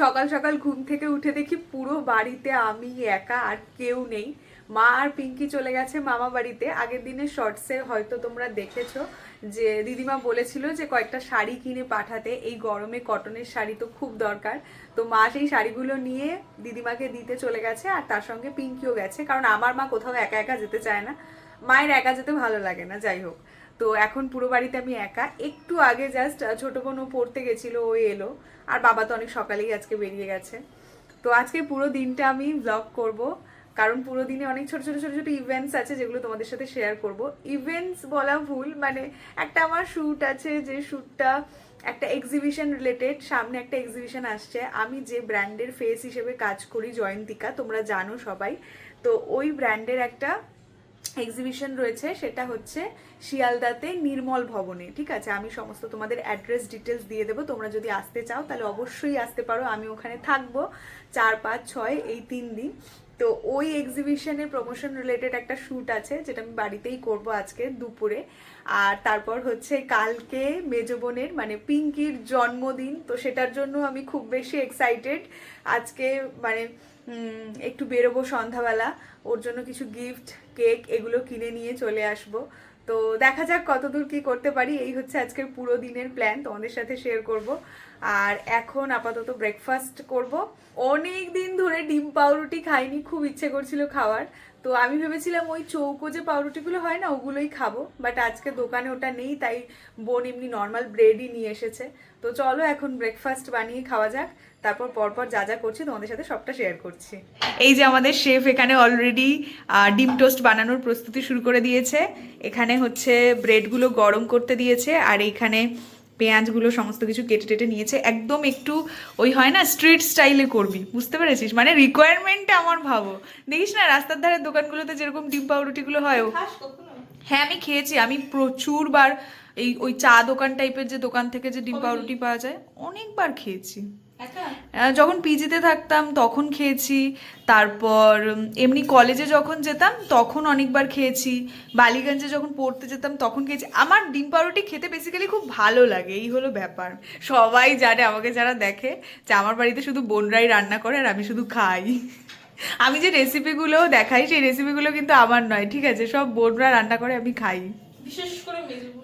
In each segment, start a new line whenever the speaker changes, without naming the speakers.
সকাল সকাল ঘুম থেকে উঠে দেখি পুরো বাড়িতে আমি একা আর কেউ নেই। মা আর পিঙ্কি চলে গেছে মামা বাড়িতে। আগের দিনের শর্টসে হয়তো তোমরা দেখেছ যে দিদিমা বলেছিল যে কয়েকটা শাড়ি কিনে পাঠাতে। এই গরমে কটনের শাড়ি তো খুব দরকার। তো মা সেই শাড়িগুলো নিয়ে দিদিমাকে দিতে চলে গেছে আর তার সঙ্গে পিঙ্কিও গেছে। কারণ আমার মা কোথাও একা একা যেতে চায় না। মায়ের একা যেতে ভালো লাগে না, যাই হোক। তো এখন পুরো বাড়িতে আমি একা। একটু আগে জাস্ট ছোট বোনও পড়তে গেছিল, ও এলো। আর বাবা তো অনেক সকালেই আজকে বেরিয়ে গেছে। তো আজকে পুরো দিনটা আমি ব্লগ করব। কারণ পুরো দিনে অনেক ছোট ছোট ছোট ছোট ইভেন্টস আছে যেগুলো তোমাদের সাথে শেয়ার করব। ইভেন্টস বলা ভুল মানে একটা আমার শ্যুট আছে যে শ্যুটটা একটা এক্সিবিশন রিলেটেড সামনে একটা এক্সিবিশন আসছে। আমি যে ব্র্যান্ডের ফেস হিসেবে কাজ করি জয়ন্তিকা তোমরা জানো সবাই। তো ওই ব্র্যান্ডের একটা এক্সিবিশন রয়েছে, সেটা হচ্ছে শিয়ালদাতে নির্মল ভবনে, ঠিক আছে? আমি সমস্ত তোমাদের অ্যাড্রেস ডিটেলস দিয়ে দেবো, তোমরা যদি আসতে চাও তাহলে অবশ্যই আসতে পারো, আমি ওখানে থাকব চার, পাঁচ, ছয়, এই তিন দিন। তো ওই এক্সিবিশনের প্রমোশন রিলেটেড একটা শ্যুট আছে, যেটা আমি বাড়িতেই করব আজকে দুপুরে। আর তারপর হচ্ছে কালকে মেজবনের মানে পিঙ্কির জন্মদিন, তো সেটার জন্য আমি খুব বেশি এক্সাইটেড আজকে মানে একটু বেরোবো সন্ধ্যাবেলা, ওর জন্য কিছু গিফট কেক, এগুলো কিনে নিয়ে চলে আসব। তো দেখা যাক কতদূর কি করতে পারি। এই হচ্ছে আজকের পুরো দিনের প্ল্যান তোমাদের সাথে শেয়ার করব। আর এখন আপাতত ব্রেকফাস্ট করব। অনেক দিন ধরে ডিম পাউরুটি খাইনি, খুব ইচ্ছে করছিল খাওয়ার। তো আমি ভেবেছিলাম ওই চৌকো যে পাউরুটিগুলো হয় না, ওগুলোই খাব। বাট আজকে দোকানে ওটা নেই, তাই বোন এমনি নর্মাল ব্রেডই নিয়ে এসেছে। তো চলো এখন ব্রেকফাস্ট বানিয়ে খাওয়া যাক তারপর পরপর যা যা করছি তোমাদের সাথে সবটা শেয়ার করছি। এই যে আমাদের শেফ এখানে অলরেডি ডিম টোস্ট বানানোর প্রস্তুতি শুরু করে দিয়েছে। এখানে হচ্ছে ব্রেডগুলো গরম করতে দিয়েছে আর এইখানে পেঁয়াজগুলো সমস্ত কিছু কেটে টেটে নিয়েছে। একদম একটু ওই হয় না স্ট্রিট স্টাইলে করবি বুঝতে পেরেছিস? মানে রিকোয়ারমেন্টটা আমার ভাবো। দেখিস না রাস্তার ধারের দোকানগুলোতে যেরকম ডিম পাউরুটিগুলো হয় ও। হ্যাঁ আমি খেয়েছি আমি প্রচুর বার এই ওই চা দোকান টাইপের যে দোকান থেকে যে ডিম পাউরুটি পাওয়া যায় অনেকবার খেয়েছি। যখন পিজিতে থাকতাম তখন খেয়েছি। তারপর এমনি কলেজে যখন যেতাম তখন অনেকবার খেয়েছি। বালিগঞ্জে যখন পড়তে যেতাম তখন খেয়েছি। আমার ডিম পাউরুটি খেতে বেসিক্যালি খুব ভালো লাগে এই হলো ব্যাপার। সবাই জানে আমাকে যারা দেখে যে আমার বাড়িতে শুধু বোনরাই রান্না করে আর আমি শুধু খাই। আমি যে রেসিপিগুলো দেখাই সেই রেসিপিগুলো কিন্তু আমার নয় ঠিক আছে? সব বোনরা রান্না করে আমি খাই।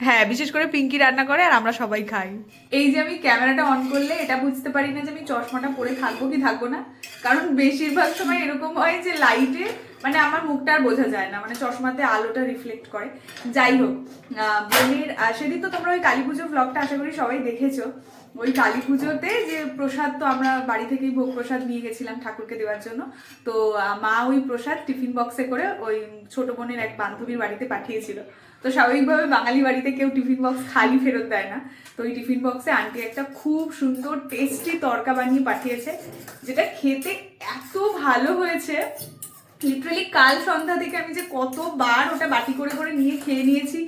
হ্যাঁ বিশেষ করে পিঙ্কি রান্না করে আর আমরা সবাই খাই। এই যে আমি ক্যামেরাটা অন করলে এটা বুঝতে পারি না যে আমি চশমাটা পরে থাকব কি থাকব না। কারণ বেশিরভাগ সময় এরকম হয় যে লাইটে মানে আমার মুখটা আর বোঝা যায় না মানে চশমাতে আলোটা রিফ্লেক্ট করে। যাই হোক বোনের সেদিন তো তোমরা ওই কালী পুজো ব্লগটা আশা করি সবাই দেখেছ। ওই কালী পুজোতে যে প্রসাদ তো আমরা বাড়ি থেকেই ভোগ প্রসাদ নিয়ে গেছিলাম ঠাকুরকে দেওয়ার জন্য। তো মা ওই প্রসাদ টিফিন বক্সে করে ওই ছোট বোনের এক বান্ধবীর বাড়িতে পাঠিয়েছিল। তো স্বাভাবিকভাবে বাঙালি বাড়িতে কেউ টিফিন বক্স খালি ফেরত দেয় না। তো ওই টিফিন বক্সে আন্টি একটা খুব সুন্দর টেস্টি তরকা বানিয়ে পাঠিয়েছে, যেটা খেতে এত ভালো হয়েছে। লিটারালি কাল সন্ধ্যা থেকে আমি যে কতবার ওটা বাটি করে করে নিয়ে খেয়ে নিয়েছি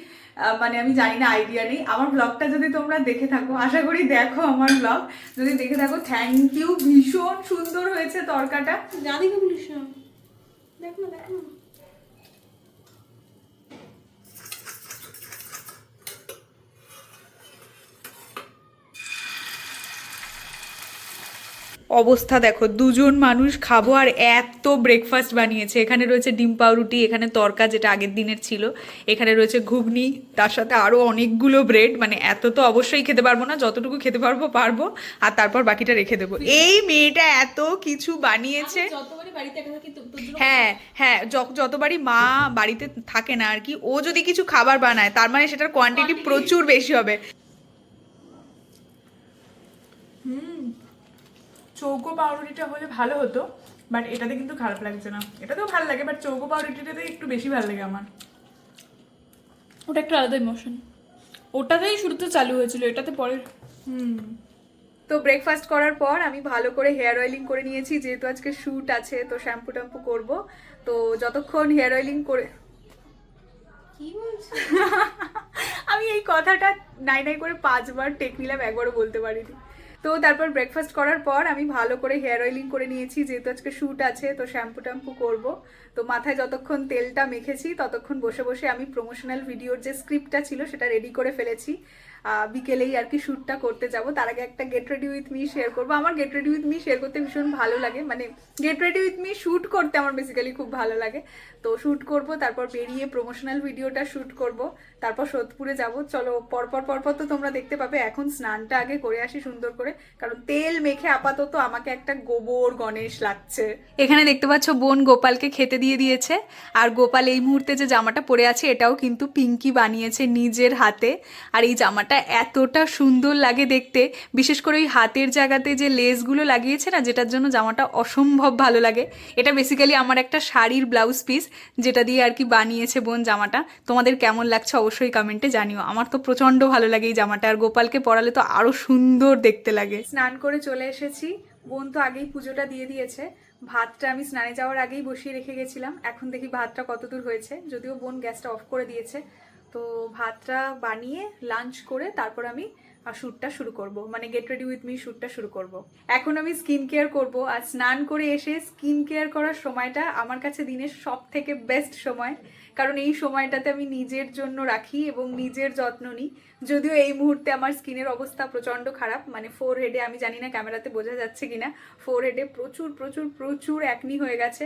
মানে আমি জানি না আইডিয়া নেই। আমার ব্লগটা যদি তোমরা দেখে থাকো, আশা করি দেখো আমার ব্লগ যদি দেখে থাকো থ্যাংক ইউ ভীষণ সুন্দর হয়েছে তরকাটা।
জানি না দেখ না দেখ না।
অবস্থা দেখো দুজন মানুষ খাব আর এত ব্রেকফাস্ট বানিয়েছে। এখানে রয়েছে ডিম পাউরুটি এখানে তরকা যেটা আগের দিনের ছিল এখানে রয়েছে ঘুগনি তার সাথে আরও অনেকগুলো ব্রেড মানে এত তো অবশ্যই খেতে পারব না যতটুকু খেতে পারব পারব আর তারপর বাকিটা রেখে দেবো। এই মেয়েটা এত কিছু বানিয়েছে। হ্যাঁ হ্যাঁ যতবারই মা বাড়িতে থাকে না আর কি ও যদি কিছু খাবার বানায় তার মানে সেটার কোয়ান্টিটি প্রচুর বেশি হবে। চৌকো পাউরুটিটা হলে ভালো হতো বাট এটাতে কিন্তু খারাপ লাগছে না। এটাতেও ভালো লাগে বাট চৌকো পাউরুটিটাতে একটু বেশি ভালো লাগে আমার।
ওটা একটা আলাদা ইমোশন ওটাতেই শুরুতে চালু হয়েছিল এটাতে পরে
হুম। তো ব্রেকফাস্ট করার পর আমি ভালো করে হেয়ার অয়েলিং করে নিয়েছি যেহেতু আজকে শ্যুট আছে তো শ্যাম্পু ট্যাম্পু করব। তো যতক্ষণ হেয়ার অয়েলিং করে
কি
আমি এই কথাটা নাই নাই করে পাঁচবার টেক নিলাম একবারও বলতে পারিনি। তো তারপর ব্রেকফাস্ট করার পর আমি ভালো করে হেয়ার অয়েলিং করে নিয়েছি, যেহেতু আজকে শ্যুট আছে, তো শ্যাম্পু ট্যাম্পু করব। তো মাথায় যতক্ষণ তেলটা মেখেছি, ততক্ষণ বসে বসে আমি প্রমোশনাল ভিডিওর যে স্ক্রিপ্টটা ছিল, সেটা রেডি করে ফেলেছি। বিকেলেই আর কি শ্যুটটা করতে যাব। তার আগে একটা get ready with me share করব। আমার get ready with me share করতে ভীষণ ভালো লাগে। মানে get ready with me shoot করতে আমার বেসিক্যালি খুব ভালো লাগে। তো শ্যুট করব, তারপর বেরিয়ে প্রমোশনাল ভিডিওটা শ্যুট করব, তারপর সোদপুরে যাব। চলো, পরপর পরপর তো তোমরা দেখতে পাবে। এখন স্নানটা আগে করে আসি সুন্দর করে। কারণ তেল মেখে আপাতত আমাকে একটা গোবর গণেশ লাগছে। এখানে দেখতে পাচ্ছ বোন গোপালকে খেতে দিয়ে দিয়েছে। আর গোপাল এই মুহূর্তে যে জামাটা পরে আছে, এটাও কিন্তু পিঙ্কি বানিয়েছে নিজের হাতে। আর এই জামাটা এতটা সুন্দর লাগে দেখতে। বিশেষ করে ওই হাতের জায়গাতে যে লেসগুলো লাগিয়েছে না, যেটার জন্য জামাটা অসম্ভব ভালো লাগে। এটা বেসিক্যালি আমার একটা শাড়ির ব্লাউজ পিস যেটা দিয়ে আর কি বানিয়েছে বোন জামাটা। তোমাদের কেমন লাগছে অবশ্যই কমেন্টে জানিও। আমার তো প্রচণ্ড ভালো লাগে এই জামাটা। আর গোপালকে পরালে তো আরও সুন্দর দেখতে লাগে। স্নান করে চলে এসেছি। বোন তো আগেই পুজোটা দিয়ে দিয়েছে। ভাতটা আমি স্নানে যাওয়ার আগেই বসিয়ে রেখে গেছিলাম। এখন দেখি ভাতটা কতদূর হয়েছে। যদিও বোন গ্যাসটা অফ করে দিয়েছে। তো ভাতটা বানিয়ে লাঞ্চ করে তারপর আমি শ্যুটটা শুরু করব। মানে গেট রেডি উইথ মি শ্যুটটা শুরু করব। এখন আমি স্কিন কেয়ার করব আর স্নান করে এসে স্কিন কেয়ার করার সময়টা আমার কাছে দিনের সব থেকে বেস্ট সময়। কারণ এই সময়টাতে আমি নিজের জন্য রাখি এবং নিজের যত্ন নিই। যদিও এই মুহূর্তে আমার স্কিনের অবস্থা প্রচণ্ড খারাপ। মানে ফোর হেডে আমি জানি না ক্যামেরাতে বোঝা যাচ্ছে কিনা। ফোর হেডে প্রচুর প্রচুর প্রচুর অ্যাকনি হয়ে গেছে।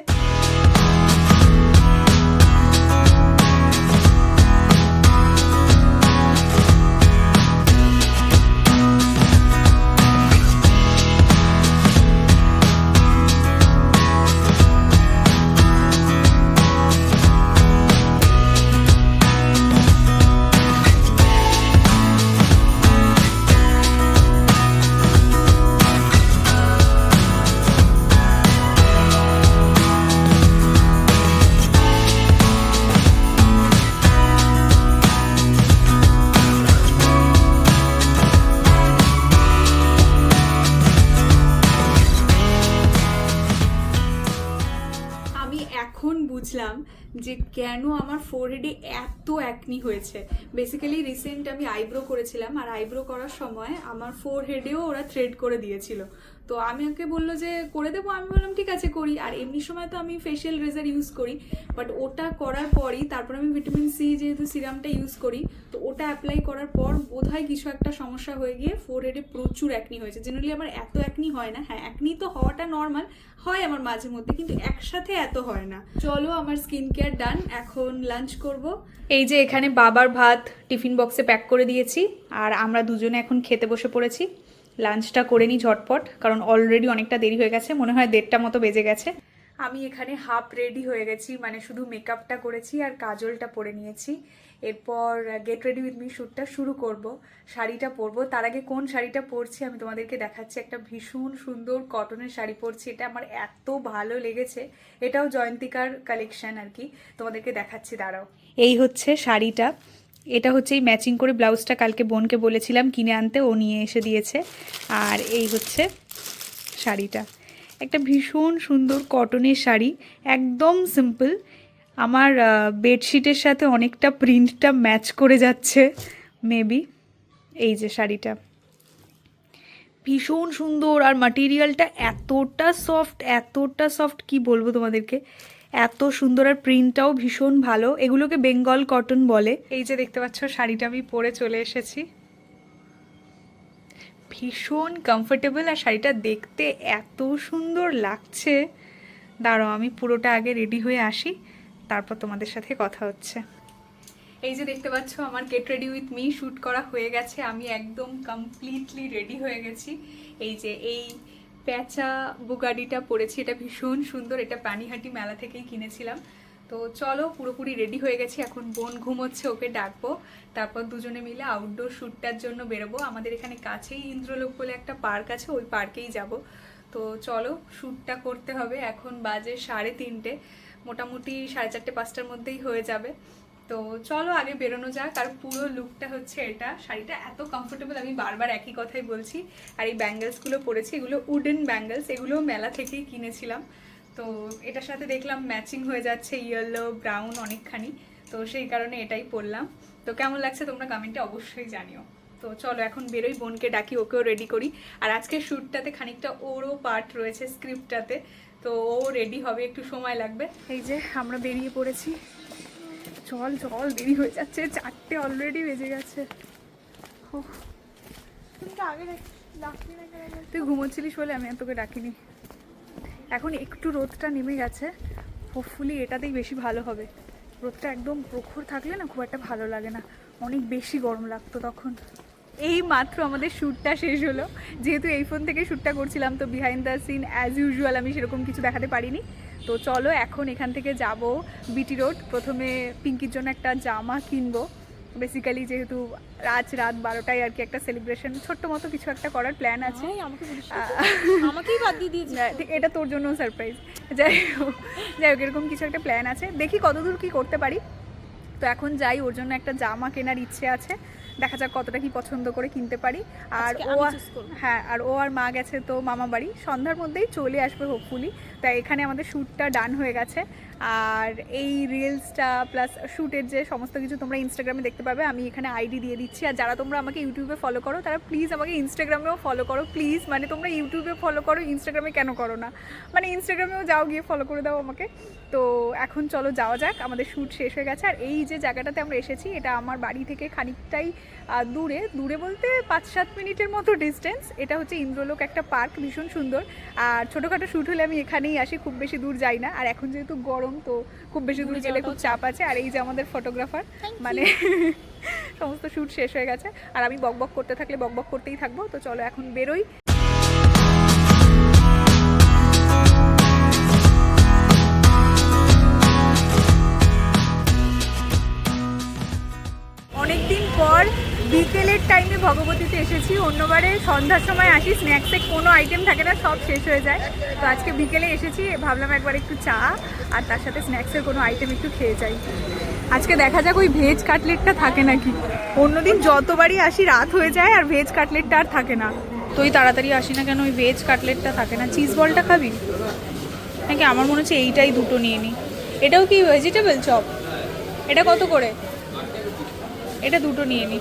যে কেন আমার ফোরহেডে এত অ্যাকনি হয়েছে? বেসিক্যালি রিসেন্ট আমি আইব্রো করেছিলাম, আর আইব্রো করার সময় আমার ফোরহেডেও ওরা থ্রেড করে দিয়েছিল। তো আমি ওকে বলল যে, করে দেবো? আমি বললাম, ঠিক আছে, করি। আর এমনি সময় তো আমি ফেশিয়াল রেজার ইউজ করি বাট ওটা করার পরই তারপর আমি ভিটামিন সি যেহেতু সিরামটা ইউজ করি, তো ওটা অ্যাপ্লাই করার পর বোধহয় কিছু একটা সমস্যা হয়ে গিয়ে ফোর হেডে প্রচুর অ্যাকনি হয়েছে। জেনারেলি আমার এত অ্যাকনি হয় না। হ্যাঁ অ্যাকনি তো হওয়াটা নর্মাল হয় আমার মাঝে মধ্যে, কিন্তু একসাথে এত হয় না। চলো, আমার স্কিন কেয়ার ডান এখন লাঞ্চ করব। এই যে এখানে বাবার ভাত টিফিন বক্সে প্যাক করে দিয়েছি, আর আমরা দুজনে এখন খেতে বসে পড়েছি। লাঞ্চটা করে নিই ঝটপট কারণ অলরেডি অনেকটা দেরি হয়ে গেছে মনে হয় দেড়টা মতো বেজে গেছে। আমি এখানে হাফ রেডি হয়ে গেছি মানে শুধু মেকআপটা করেছি আর কাজলটা পরে নিয়েছি। এরপর গেট রেডি উইথ মি শ্যুটটা শুরু করব শাড়িটা পরবো। তার আগে কোন শাড়িটা পরছি আমি তোমাদেরকে দেখাচ্ছি। একটা ভীষণ সুন্দর কটনের শাড়ি পরছি এটা আমার এত ভালো লেগেছে। এটাও জয়ন্তিকার কালেকশন আর কি তোমাদেরকে দেখাচ্ছি দাঁড়াও। এই হচ্ছে শাড়িটা। এটা হচ্ছে এই ম্যাচিং করে ব্লাউজটা কালকে বোনকে বলেছিলাম কিনে আনতে, ও নিয়ে এসে দিয়েছে। আর এই হচ্ছে শাড়িটা। একটা ভীষণ সুন্দর কটনের শাড়ি, একদম সিম্পল আমার বেডশিটের সাথে অনেকটা প্রিন্টটা ম্যাচ করে যাচ্ছে মেবি এই যে শাড়িটা। ভীষণ সুন্দর, আর মাটেরিয়ালটা এতটা সফট এতটা সফট কি বলব তোমাদেরকে? এত সুন্দর আর প্রিন্টটাও ভীষণ ভালো। এগুলোকে বেঙ্গল কটন বলে। এই যে দেখতে পাচ্ছ, শাড়িটা আমি পরে চলে এসেছি। ভীষণ কমফোর্টেবল আর শাড়িটা দেখতে এত সুন্দর লাগছে। দাঁড়াও, আমি পুরোটা আগে রেডি হয়ে আসি। তারপর তোমাদের সাথে কথা হচ্ছে। এই যে দেখতে পাচ্ছ, আমার get ready with me shoot করা হয়ে গেছে। আমি একদম কমপ্লিটলি রেডি হয়ে গেছি। এই যে এই প্যাঁচা বুগাডিটা পরেছি, এটা ভীষণ সুন্দর, এটা পানিহাটি মেলা থেকেই কিনেছিলাম। তো চলো, পুরোপুরি রেডি হয়ে গেছি, এখন বোন ঘুমোচ্ছে, ওকে ডাকবো। তারপর দুজনে মিলে আউটডোর শ্যুটটার জন্য বেরোবো। আমাদের এখানে কাছেই ইন্দ্রলোক বলে একটা পার্ক আছে, ওই পার্কেই যাব। তো চলো শ্যুটটা করতে হবে, এখন বাজে সাড়ে তিনটে। মোটামুটি সাড়ে চারটে পাঁচটার মধ্যেই হয়ে যাবে। তো চলো আগে বেরোনো যাক, আর পুরো লুকটা হচ্ছে এটা। শাড়িটা এত কমফোর্টেবল আমি বারবার একই কথাই বলছি। আর এই ব্যাঙ্গেলসগুলো পরেছি, এগুলো উডেন ব্যাঙ্গেলস এগুলো মেলা থেকেই কিনেছিলাম। তো এটার সাথে দেখলাম ম্যাচিং হয়ে যাচ্ছে ইয়েলো ব্রাউন অনেকখানি। তো সেই কারণে এটাই পরলাম। তো কেমন লাগছে তোমরা কমেন্টে অবশ্যই জানিও। তো চলো এখন বেরোই, বোনকে ডাকি, ওকেও রেডি করি। আর আজকের শ্যুটটাতে খানিকটা ওরও পার্ট রয়েছে স্ক্রিপ্টটাতে তো ও রেডি হবে, একটু সময় লাগবে। এই যে আমরা বেরিয়ে পড়েছি। চল চল দেরি হয়ে যাচ্ছে চারটে অলরেডি বেজে গেছে। তুই ঘুমোচ্ছিলিস বলে আমি আর তোকে ডাকিনি। এখন একটু রোদটা নেমে গেছে হোপফুলি এটাতেই বেশি ভালো হবে। রোদটা একদম প্রখর থাকলে না খুব একটা ভালো লাগে না। অনেক বেশি গরম লাগতো তখন। এই মাত্র আমাদের শ্যুটটা শেষ হলো। যেহেতু এই ফোন থেকে শ্যুটটা করছিলাম তো behind the scene as usual আমি সেরকম কিছু দেখাতে পারিনি। তো চলো এখন এখান থেকে যাব বিটি রোড প্রথমে পিঙ্কির জন্য একটা জামা কিনবো। বেসিক্যালি যেহেতু আজ রাত বারোটায় আর কি একটা সেলিব্রেশন ছোট্ট মতো কিছু একটা করার প্ল্যান আছে।
আমাকেই বাদ দিয়ে দিয়েছিস।
ঠিক এটা তোর জন্য সারপ্রাইজ যাই হোক যাই হোক এরকম কিছু একটা প্ল্যান আছে। দেখি কতদূর কি করতে পারি। তো এখন যাই ওর জন্য একটা জামা কেনার ইচ্ছে আছে। দেখা যাক কতটা কি পছন্দ করে কিনতে পারি। আর ও। হ্যাঁ আর ও আর মা গেছে তো মামা বাড়ি সন্ধ্যার মধ্যেই চলে আসবে হোপফুলি তাই এখানে আমাদের শ্যুটটা ডান হয়ে গেছে। আর এই রিলসটা প্লাস শ্যুটের যে সমস্ত কিছু তোমরা ইনস্টাগ্রামে দেখতে পাবে, আমি এখানে আইডি দিয়ে দিচ্ছি। আর যারা তোমরা আমাকে ইউটিউবে ফলো করো, তারা প্লিজ আমাকে ইনস্টাগ্রামেও ফলো করো। প্লিজ মানে তোমরা ইউটিউবে ফলো করো ইনস্টাগ্রামে কেন করো না? মানে ইনস্টাগ্রামেও যাও গিয়ে ফলো করে দাও আমাকে। তো এখন চলো যাওয়া যাক, আমাদের শ্যুট শেষ হয়ে গেছে। আর এই যে জায়গাটাতে আমরা এসেছি, এটা আমার বাড়ি থেকে খানিকটাই দূরে। দূরে বলতে পাঁচ সাত মিনিটের মতো ডিস্টেন্স এটা হচ্ছে ইন্দ্রলোক একটা পার্ক ভীষণ সুন্দর। আর ছোটোখাটো শ্যুট হলে আমি এখানেই আসি, খুব বেশি দূর যাই না। আর এখন যেহেতু গরম তো খুব বেশি দূর
দূরে
গেলে খুব চাপ আছে। আর এই যে আমাদের ফটোগ্রাফার মানে সমস্ত শ্যুট শেষ হয়ে গেছে। আর আমি বকবক করতে থাকলে বকবক করতেই থাকব। তো চলো এখন বেরোই। বিকেলের টাইমে ভগবতীতে এসেছি। অন্যবারে সন্ধ্যার সময় আসি স্ন্যাক্সে কোনো আইটেম থাকে না, সব শেষ হয়ে যায়। তো আজকে বিকেলে এসেছি, ভাবলাম একবার একটু চা আর তার সাথে স্ন্যাক্সের কোনো আইটেম একটু খেয়ে যাই। আজকে দেখা যাক ওই ভেজ কাটলেটটা থাকে নাকি। অন্যদিন যতবারই আসি, রাত হয়ে যায় আর ভেজ কাটলেটটা আর থাকে না। তুই তাড়াতাড়ি আসি না কেন, ওই ভেজ কাটলেটটা থাকে না। চিজ বলটা খাবি? নাকি আমার মনে হচ্ছে এইটাই দুটো নিয়ে নিই এটাও কি ভেজিটেবল চপ এটা কত করে? এটা দুটো নিয়ে নিই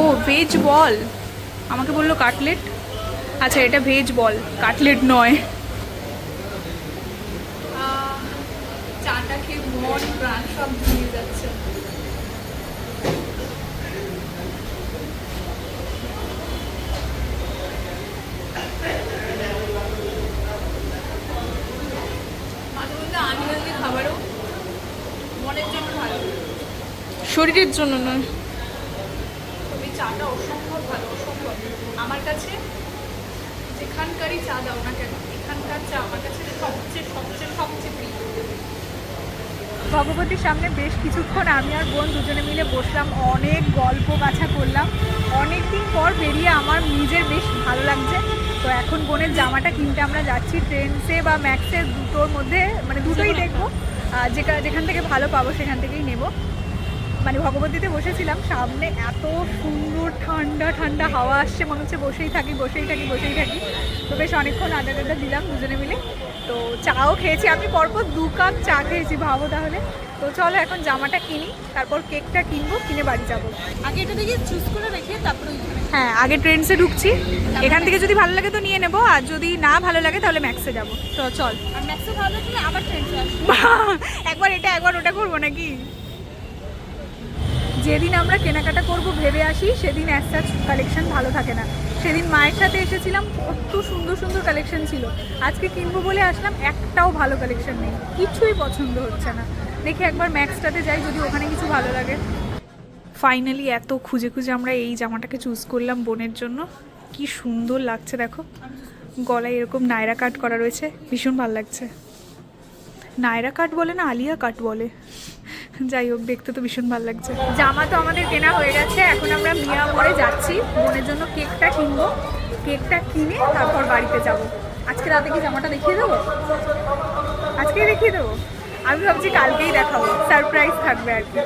ও ভেজ বল। আমাকে বলল কাটলেট। আচ্ছা এটা ভেজ বল কাটলেট নয়। চাটা খেয়ে মন প্রাণ সব যাচ্ছে।
শরীরের জন্য নয়।
চাটা অসম্ভব ভালো অসম্ভব। আমার কাছে যেখানকারই চা দাও না কেন এখানকার চা আমার কাছে সবচেয়ে সবচেয়ে সবচেয়ে প্রিয়। ভগবতীর সামনে বেশ কিছুক্ষণ আমি আর বোন দুজনে মিলে বসলাম অনেক গল্প গাছা করলাম। অনেক দিন পর বেরিয়ে আমার নিজের বেশ ভালো লাগছে। তো এখন বোনের জামাটা কিনতে আমরা যাচ্ছি ট্রেন্ডসে বা ম্যাক্সে দুটোর মধ্যে মানে দুটোই দেখব। যেখান থেকে ভালো পাবো সেখান থেকেই নেব। মানে ভগবতীতে বসেছিলাম সামনে এত সুন্দর ঠান্ডা ঠান্ডা হাওয়া আসছে মনে হচ্ছে বসেই থাকি বসেই থাকি বসেই থাকি। তো বেশ অনেকক্ষণ আড্ডা টাড্ডা দিলাম দুজনে মিলে। তো চাও খেয়েছি আমি পরপর দু কাপ চা খেয়েছি ভাবো তাহলে। তো চলো এখন জামাটা কিনি তারপর কেকটা কিনবো কিনে বাড়ি যাব।
আগে এটা দেখে চুজ করে রেখে তারপরে
হ্যাঁ আগে ট্রেন্ডসে ঢুকছি। এখান থেকে যদি ভালো লাগে তো নিয়ে নেব আর যদি না ভালো লাগে তাহলে ম্যাক্সে যাব। তো চল।
আর ম্যাক্সে ভালো লাগলে আবার ট্রেন্ডে আসব।
একবার এটা একবার ওটা করব নাকি? যেদিন আমরা কেনাকাটা করব ভেবে আসি, সেদিন সাচ কালেকশন ভালো থাকে না। সেদিন মায়ের সাথে এসেছিলাম, কত সুন্দর সুন্দর কালেকশন ছিল। আজকে কিনবো বলে আসলাম, একটাও ভালো কালেকশন নেই। কিছুই পছন্দ হচ্ছে না। দেখি একবার ম্যাক্সটাতে যাই, যদি ওখানে কিছু ভালো লাগে। ফাইনালি এত খুঁজে খুঁজে আমরা এই জামাটাকে চুজ করলাম বোনের জন্য। কি সুন্দর লাগছে, দেখো। গলায় এরকম নায়রা কাট করা রয়েছে, ভীষণ ভালো লাগছে। নায়রা কাট বলে না আলিয়া কাট বলে? যাই হোক, দেখতে তো ভীষণ ভালো লাগছে। জামা তো আমাদের কেনা হয়ে গেছে, এখন আমরা মিয়া মোড়ে যাচ্ছি। বোনের জন্য কেকটা কিনবো। কেকটা কিনে তারপর বাড়িতে যাব। আজকে রাতে কি জামাটা দেখিয়ে দেবো? আজকেই দেখিয়ে দেবো। আমি ভাবছি কালকেই দেখাবো। সারপ্রাইজ থাকবে আর কি।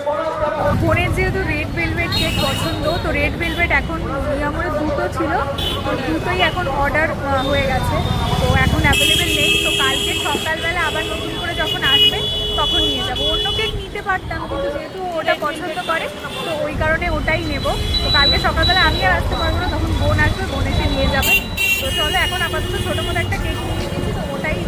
বোনের যেহেতু রেড ভেলভেট কেক পছন্দ, তো রেড ভেলভেট এখন নিয়মের দুটো ছিল। তো দুটোই এখন অর্ডার হয়ে গেছে। এখন অ্যাভেলেবেল নেই, তো কালকে সকালবেলা আবার নতুন করে যখন আসবে, তখন নিয়ে যাব। অন্য কেক নিতে পারতাম, কিন্তু যেহেতু ওটা পছন্দ করে, তো ওই কারণে ওটাই নেব। তো কালকে সকালবেলা আমি আর আসতে পারব না, তখন বোন আসবে, বোন এসে নিয়ে যাবে। তো চলো, এখন আপাতত ছোটো মতো একটা কেক নিয়ে নিয়েছি, তো ওটাই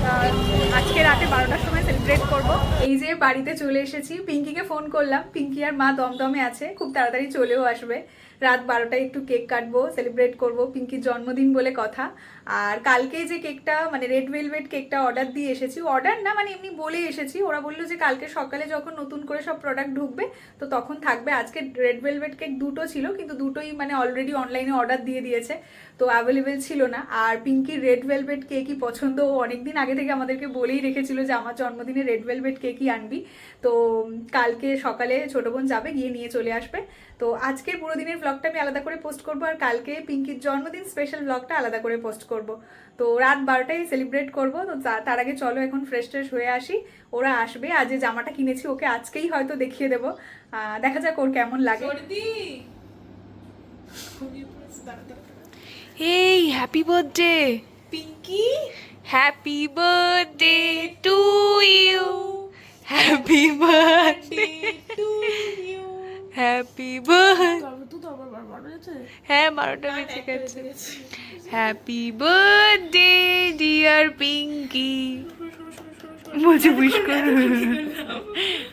আজকে রাতে বারোটার সময় সেলিব্রেট করব। এই যে বাড়িতে চলে এসেছি, পিঙ্কিকে ফোন করলাম। পিঙ্কি আর মা দমদমে আছে, খুব তাড়াতাড়ি চলেও আসবে। রাত বারোটায় একটু কেক কাটবো সেলিব্রেট করব, পিঙ্কির জন্মদিন বলে কথা। আর কালকে যে কেকটা মানে রেড ভেলভেট কেকটা অর্ডার দিয়ে এসেছি অর্ডার না মানে এমনি বলে এসেছি, ওরা বলল যে কালকে সকালে যখন নতুন করে সব প্রোডাক্ট ঢুকবে, তো তখন থাকবে। আজকে রেড ভেলভেট কেক দুটো ছিল, কিন্তু দুটোই মানে অলরেডি অনলাইনে অর্ডার দিয়ে দিয়েছে, তো অ্যাভেলেবেল ছিল না। আর পিঙ্কির রেড ভেলভেট কেকই পছন্দ, ও অনেকদিন আগে থেকে আমাদেরকে বলেই রেখেছিল যে আমার জন্মদিনে রেড ভেলভেট কেকই আনবি। তো কালকে সকালে ছোটো বোন যাবে, গিয়ে নিয়ে চলে আসবে। তো আজকের পুরো দিনের ব্লগটা আমি আলাদা করে পোস্ট করব আর কালকে পিঙ্কির জন্মদিন স্পেশাল ব্লগটা আলাদা করে পোস্ট করব। তো রাত বারোটায় সেলিব্রেট করব। তো তার আগে চলো এখন ফ্রেশ ট্রেশ হয়ে আসি। ওরা আসবে। আজ যে জামাটা কিনেছি ওকে আজকেই হয়তো দেখিয়ে দেবো। দেখা যাক ওর কেমন লাগে।
এই happy birthday
Pinky?
Happy birthday to you happy birthday
to you
happy হ্যাঁ বারোটা বেঁচে গেছে। হ্যাপি বার্থডে ডিয়ার পিঙ্কি বলছি উইশ করো।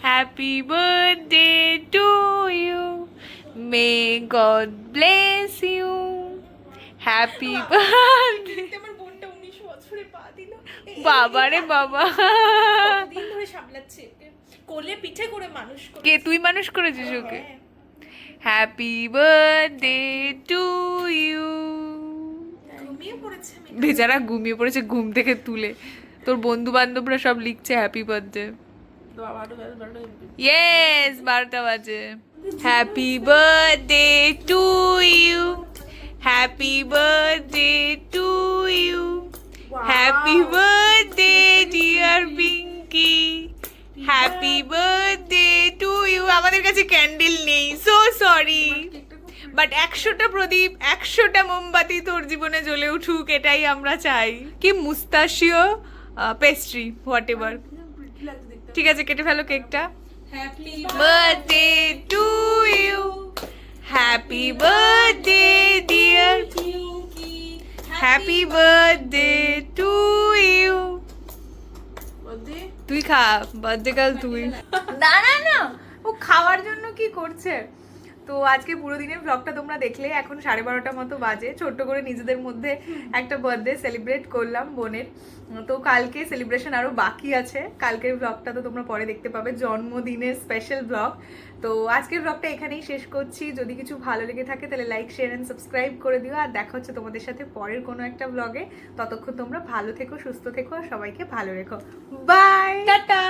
Happy birthday to you may God bless you happy birthday বাবারে বাবা।
দিন ধরে সামলাচ্ছে। কোলে পিঠে করে মানুষ
কে তুই মানুষ করেছিস ওকে?
হ্যাঁ।
হ্যাপি বার্থডে টু ইউ
ঘুমিয়ে পড়েছে
বেচারা ঘুমিয়ে পড়েছে ঘুম থেকে তুলে। তোর বন্ধু বান্ধবরা সব লিখছে হ্যাপি বার্থডে ইয়েস বারোটা বাজে। Happy birthday to you happy birthday to you happy birthday happy birthday to you আমাদের কাছে ক্যান্ডেল নেই। সো সরি বাট একশোটা প্রদীপ একশোটা মোমবাতি তোর জীবনে জ্বলে উঠুক এটাই আমরা চাই। কি মুস্তাশিও? পেস্ট্রি হোয়াট এভার ঠিক আছে কেটে ফেলো কেকটা
Happy
birthday to you happy birthday dear
Pinky.
happy birthday to you
birthday.
তুই খা বার্থডে কাল তুই।
না না না। ও খাওয়ার জন্য কি করছে? তো আজকে পুরো দিনের ব্লগটা তোমরা দেখলে, এখন সাড়ে বারোটা মতো বাজে। ছোট্ট করে নিজেদের মধ্যে একটা বার্থডে সেলিব্রেট করলাম বোনের। তো কালকে সেলিব্রেশন আরও বাকি আছে। কালকের ব্লগটা তো তোমরা পরে দেখতে পাবে, জন্মদিনের স্পেশাল ব্লগ তো আজকের ব্লগটা এখানেই শেষ করছি। যদি কিছু ভালো লেগে থাকে তাহলে লাইক শেয়ার অ্যান্ড সাবস্ক্রাইব করে দিও। আর দেখা হচ্ছে তোমাদের সাথে পরের কোনো একটা ব্লগে ততক্ষণ তোমরা ভালো থেকো, সুস্থ থেকো, আর সবাইকে ভালো রেখো। Bye
tata!